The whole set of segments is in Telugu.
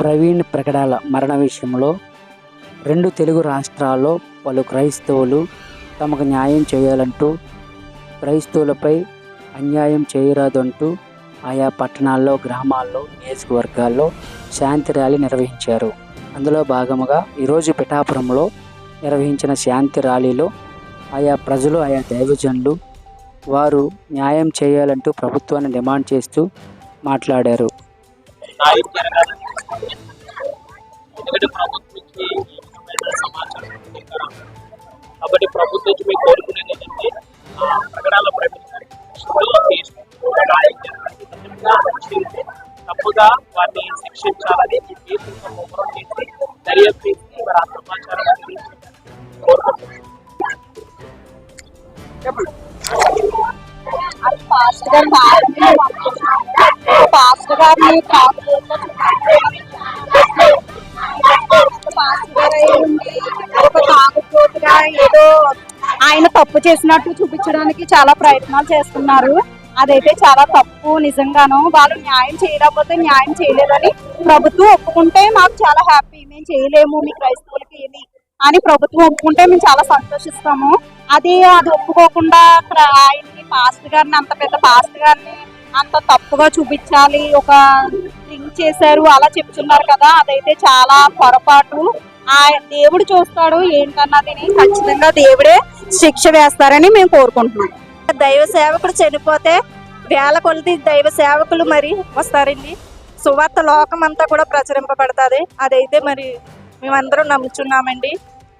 ప్రవీణ్ ప్రకటాల మరణ విషయంలో రెండు తెలుగు రాష్ట్రాల్లో పలు క్రైస్తవులు తమకు న్యాయం చేయాలంటూ క్రైస్తవులపై అన్యాయం చేయరాదంటూ ఆయా పట్టణాల్లో గ్రామాల్లో నియోజకవర్గాల్లో శాంతి ర్యాలీ నిర్వహించారు. అందులో భాగముగా ఈరోజు పిఠాపురంలో నిర్వహించిన శాంతి ర్యాలీలో ఆయా ప్రజలు ఆయా దైవజనులు వారు న్యాయం చేయాలంటూ ప్రభుత్వాన్ని డిమాండ్ చేస్తూ మాట్లాడారు. స్థాయి ఎందుకంటే ప్రభుత్వం నుంచి సమాచారం కాబట్టి ప్రభుత్వం నుంచి మేము కోరుకునేది ఏంటంటే ఆ, ప్రకటనల తప్పుగా వారిని శిక్షించాలని ఈ కేసు ముమ్మరం చేసి దర్యాప్తు చేసి ఆ సమాచారం కోరుకుంటున్నాం పాస్టర్ ఒక ఏదో ఆయన తప్పు చేసినట్టు చూపించడానికి చాలా ప్రయత్నాలు చేస్తున్నారు. అదైతే చాలా తప్పు నిజంగాను. వాళ్ళు న్యాయం చేయకపోతే న్యాయం చేయలేదని ప్రభుత్వం ఒప్పుకుంటే మాకు చాలా హ్యాపీ. మేము చేయలేము మీ క్రైస్తవులకి ఏమి అని ప్రభుత్వం ఒప్పుకుంటే మేము చాలా సంతోషిస్తాము. అది అది ఒప్పుకోకుండా ప్ర- ఆయన్ని పాస్ట్ గారిని అంత పెద్ద పాస్ట్ గారిని అంత తప్పుగా చూపించాలి ఒక థింగ్ చేశారు అలా చెప్తున్నారు కదా అదైతే చాలా పొరపాటు. ఆ దేవుడు చూస్తాడు ఏంటన్నది ఖచ్చితంగా దేవుడే శిక్ష వేస్తారని మేము కోరుకుంటున్నాం. దైవ సేవకుడు చనిపోతే వేల కొలది దైవ సేవకులు మరి వస్తారండి. సువార్త లోకం అంతా కూడా ప్రచురింపబడుతుంది. అదైతే మరి మేమందరం నమ్ముచున్నామండి.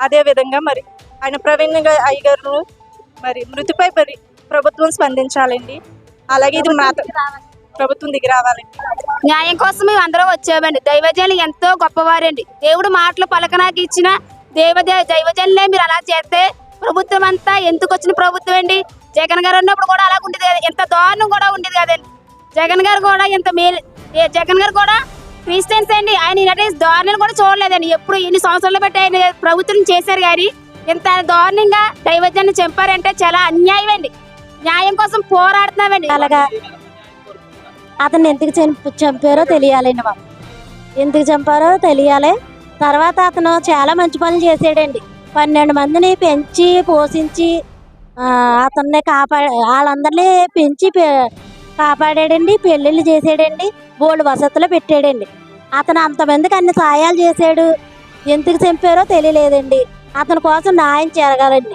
అదే విధంగా మరి ఆయన ప్రవీణ్ గా- అయ్యగారు మరి మృతిపై మరి ప్రభుత్వం స్పందించాలండి. అలాగే ఇది మాత్రం ప్రభుత్వం దిగి రావాలండి న్యాయం కోసం మేము అందరం వచ్చామండి. దైవజనులు ఎంతో గొప్పవారండి. దేవుడు మాటలు పలకనాకి ఇచ్చిన దేవ దైవజనులే మీరు అలా చేస్తే ప్రభుత్వం అంతా ఎందుకు వచ్చిన ప్రభుత్వం అండి? జగన్ గారు ఉన్నప్పుడు కూడా అలా ఉండేది కదా. ఎంత దారుణం కూడా ఉండేది కదండి. జగన్ గారు కూడా ఎంత మేలు జగన్ గారు కూడా క్రిస్టియన్స్ అండి. ఆయన ఇలాంటి దారుణాలు కూడా చూడలేదండి. ఎప్పుడు ఎన్ని సంవత్సరాలు బట్టి ఆయన ప్రభుత్వం చేశారు కానీ ఇంత దారుణంగా దైవజన్ని చంపారంటే చాలా అన్యాయం అండి న్యాయం కోసం పోరాడుతున్నామండి అలాగా. అతను ఎందుకు చంప చంపారో తెలియాలండి మాకు. ఎందుకు చంపారో తెలియాలి. తర్వాత అతను చాలా మంచి పనులు చేసాడండి. పన్నెండు మందిని పెంచి పోషించి ఆ, అతన్ని కాపా వాళ్ళందరినీ పెంచి పె- కాపాడాడండి. పెళ్ళిళ్ళు చేసాడండి. బోల్డ్ వసతులు పెట్టాడండి. అతను అంతమందికి అన్ని సాయాలు చేశాడు. ఎందుకు చంపారో తెలియలేదండి. అతని కోసం న్యాయం జరగాలండి.